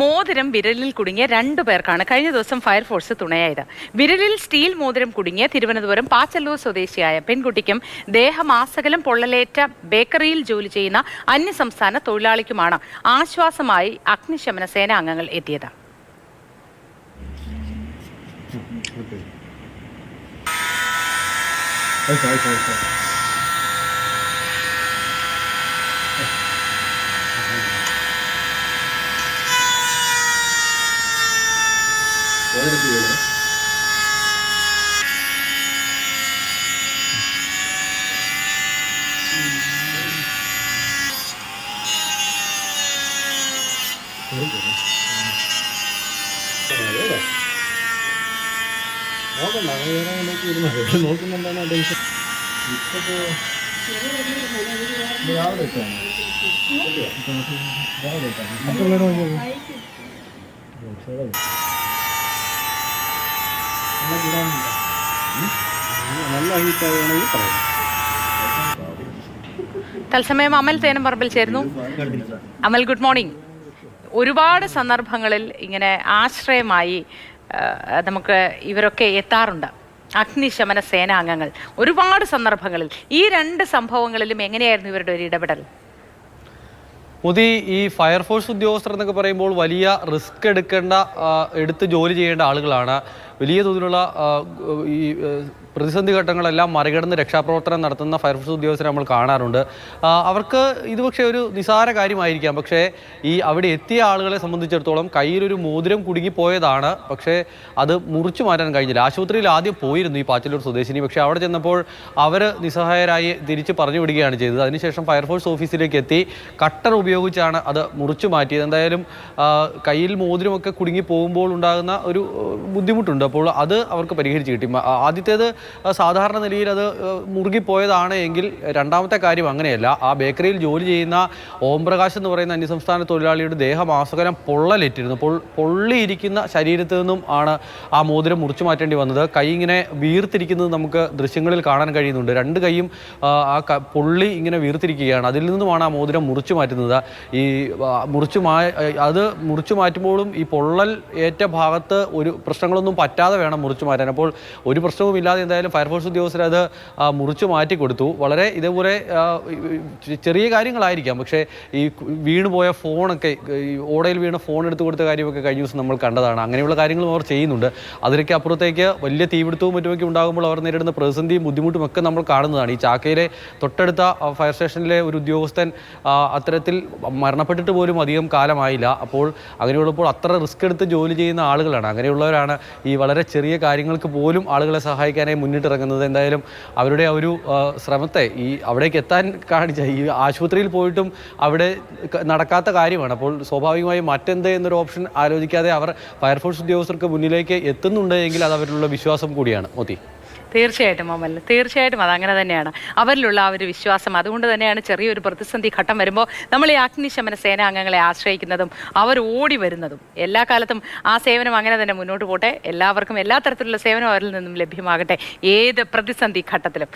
മോതിരം വിരലിൽ കുടുങ്ങിയ രണ്ടു പേർക്കാണ് കഴിഞ്ഞ ദിവസം ഫയർഫോഴ്സ് തുണയായത്. വിരലിൽ സ്റ്റീൽ മോതിരം കുടുങ്ങിയ തിരുവനന്തപുരം പാച്ചല്ലൂർ സ്വദേശിയായ പെൺകുട്ടിക്കും ദേഹമാസകലം പൊള്ളലേറ്റ ബേക്കറിയിൽ ജോലി ചെയ്യുന്ന അന്യസംസ്ഥാന തൊഴിലാളിക്കുമാണ് ആശ്വാസമായി അഗ്നിശമന സേനാ അംഗങ്ങൾ എത്തിയത്. Okay, okay, ആയിക്കോ നല്ല തത്സമയം അമൽ തേനം പറമ്പിൽ ചേരുന്നു. അമൽ ഗുഡ് മോർണിംഗ് ഒരുപാട് സന്ദർഭങ്ങളിൽ ഇങ്ങനെ ആശ്രയമായി നമുക്ക് ഇവരൊക്കെ എത്താറുണ്ട്. അഗ്നിശമന സേനാംഗങ്ങൾ. ഒരുപാട് സന്ദർഭങ്ങളിൽ ഈ രണ്ട് സംഭവങ്ങളിലും എങ്ങനെയായിരുന്നു ഇവരുടെ ഒരു ഇടപെടൽ? മോദി ഈ ഫയർഫോഴ്സ് ഉദ്യോഗസ്ഥർ എന്നൊക്കെ പറയുമ്പോൾ വലിയ റിസ്ക് എടുക്കേണ്ട എടുത്ത് ജോലി ചെയ്യേണ്ട ആളുകളാണ്. വലിയ തോതിലുള്ള ഈ പ്രതിസന്ധി ഘട്ടങ്ങളെല്ലാം മറികടന്ന് രക്ഷാപ്രവർത്തനം നടത്തുന്ന ഫയർഫോഴ്സ് ഉദ്യോഗസ്ഥരെ നമ്മൾ കാണാറുണ്ട്. അവർക്ക് ഇത് പക്ഷേ ഒരു നിസാര കാര്യമായിരിക്കാം. പക്ഷേ ഈ അവിടെ എത്തിയ ആളുകളെ സംബന്ധിച്ചിടത്തോളം കയ്യിലൊരു മോതിരം കുടുങ്ങിപ്പോയതാണ്. പക്ഷേ അത് മുറിച്ചു മാറ്റാൻ കഴിഞ്ഞില്ല. ആശുപത്രിയിൽ ആദ്യം പോയിരുന്നു ഈ പാച്ചല്ലൂർ സ്വദേശിനി. പക്ഷേ അവിടെ ചെന്നപ്പോൾ അവർ നിസ്സഹായരായി തിരിച്ച് പറഞ്ഞു വിടുകയാണ് ചെയ്തത്. അതിനുശേഷം ഫയർഫോഴ്സ് ഓഫീസിലേക്ക് എത്തി. കട്ടർ ഉപയോഗിച്ചാണ് അത് മുറിച്ചു മാറ്റിയത്. എന്തായാലും കയ്യിൽ മോതിരമൊക്കെ കുടുങ്ങി പോകുമ്പോൾ ഉണ്ടാകുന്ന ഒരു ബുദ്ധിമുട്ടുണ്ട്. അപ്പോൾ അത് അവർക്ക് പരിഹരിച്ച് കിട്ടി. ആദ്യത്തേത് സാധാരണ നിലയിൽ അത് മുറുകിപ്പോയതാണ് എങ്കിൽ രണ്ടാമത്തെ കാര്യം അങ്ങനെയല്ല. ആ ബേക്കറിയിൽ ജോലി ചെയ്യുന്ന ഓംപ്രകാശ് എന്ന് പറയുന്ന അന്യസംസ്ഥാന തൊഴിലാളിയുടെ ദേഹമാസകലം പൊള്ളലേറ്റിരുന്നു അപ്പോൾ പൊള്ളിയിരിക്കുന്ന ശരീരത്തിൽ നിന്നും ആണ് ആ മോതിരം മുറിച്ചു മാറ്റേണ്ടി വന്നത്. കൈ ഇങ്ങനെ വീർത്തിരിക്കുന്നത് നമുക്ക് ദൃശ്യങ്ങളിൽ കാണാൻ കഴിയുന്നുണ്ട്. രണ്ട് കൈയും ആ പൊള്ളി ഇങ്ങനെ വീർത്തിരിക്കുകയാണ്. അതിൽ നിന്നുമാണ് ആ മോതിരം മുറിച്ചു മാറ്റുന്നത്. ഈ മുറിച്ചു മാ അത് മുറിച്ചു മാറ്റുമ്പോഴും ഈ പൊള്ളൽ ഏറ്റ ഭാഗത്ത് ഒരു പ്രശ്നങ്ങളൊന്നും പറ്റാതെ വേണം മുറിച്ചു മാറ്റാൻ. അപ്പോൾ ഒരു പ്രശ്നവും ഇല്ലാതെ എന്തായാലും ഫയർഫോഴ്സ് ഉദ്യോഗസ്ഥർ അത് മുറിച്ചു മാറ്റി കൊടുത്തു. വളരെ ഇതേപോലെ ചെറിയ കാര്യങ്ങളായിരിക്കാം. പക്ഷേ ഈ വീണുപോയ ഫോണൊക്കെ ഈ ഓടയിൽ വീണ ഫോൺ എടുത്തു കൊടുത്ത കാര്യമൊക്കെ കഴിഞ്ഞ ദിവസം നമ്മൾ കണ്ടതാണ്. അങ്ങനെയുള്ള കാര്യങ്ങളും അവർ ചെയ്യുന്നുണ്ട്. അതിലേക്ക് അപ്പുറത്തേക്ക് വലിയ തീപിടുത്തവും മറ്റുമൊക്കെ ഉണ്ടാകുമ്പോൾ അവർ നേരിടുന്ന പ്രതിസന്ധിയും ബുദ്ധിമുട്ടും ഒക്കെ നമ്മൾ കാണുന്നതാണ്. ഈ ചാക്കയിലെ തൊട്ടടുത്ത ഫയർ സ്റ്റേഷനിലെ ഒരു ഉദ്യോഗസ്ഥൻ അത്തരത്തിൽ മരണപ്പെട്ടിട്ട് പോലും അധികം കാലമായില്ല. അപ്പോൾ അങ്ങനെയുള്ളപ്പോൾ അത്ര റിസ്ക് എടുത്ത് ജോലി ചെയ്യുന്ന ആളുകളാണ്. അങ്ങനെയുള്ളവരാണ് ഈ വളരെ ചെറിയ കാര്യങ്ങൾക്ക് പോലും ആളുകളെ സഹായിക്കാനായി മുന്നിട്ടിറങ്ങുന്നത്. എന്തായാലും അവരുടെ ആ ഒരു ശ്രമത്തെ ഈ അവിടേക്ക് എത്താൻ കാണിച്ച ഈ ആശുപത്രിയിൽ പോയിട്ടും അവിടെ നടക്കാത്ത കാര്യമാണ്. അപ്പോൾ സ്വാഭാവികമായും മറ്റെന്ത് എന്നൊരു ഓപ്ഷൻ ആലോചിക്കാതെ അവർ ഫയർഫോഴ്സ് ഉദ്യോഗസ്ഥർക്ക് മുന്നിലേക്ക് എത്തുന്നുണ്ട് എങ്കിൽ അത് അവരിലുള്ള വിശ്വാസം കൂടിയാണ്. മോത്തി. തീർച്ചയായിട്ടും മോമൻ തീർച്ചയായിട്ടും അത് അങ്ങനെ തന്നെയാണ്. അവരിലുള്ള ആ ഒരു വിശ്വാസം അതുകൊണ്ട് തന്നെയാണ് ചെറിയൊരു പ്രതിസന്ധി ഘട്ടം വരുമ്പോൾ നമ്മൾ ഈ അഗ്നിശമന സേനാംഗങ്ങളെ ആശ്രയിക്കുന്നതും അവർ ഓടി വരുന്നതും. എല്ലാ കാലത്തും ആ സേവനം അങ്ങനെ തന്നെ മുന്നോട്ട് പോട്ടെ. എല്ലാവർക്കും എല്ലാ തരത്തിലുള്ള സേവനം അവരിൽ നിന്നും ലഭ്യമാകട്ടെ. ഏത് പ്രതിസന്ധി ഘട്ടത്തിലും.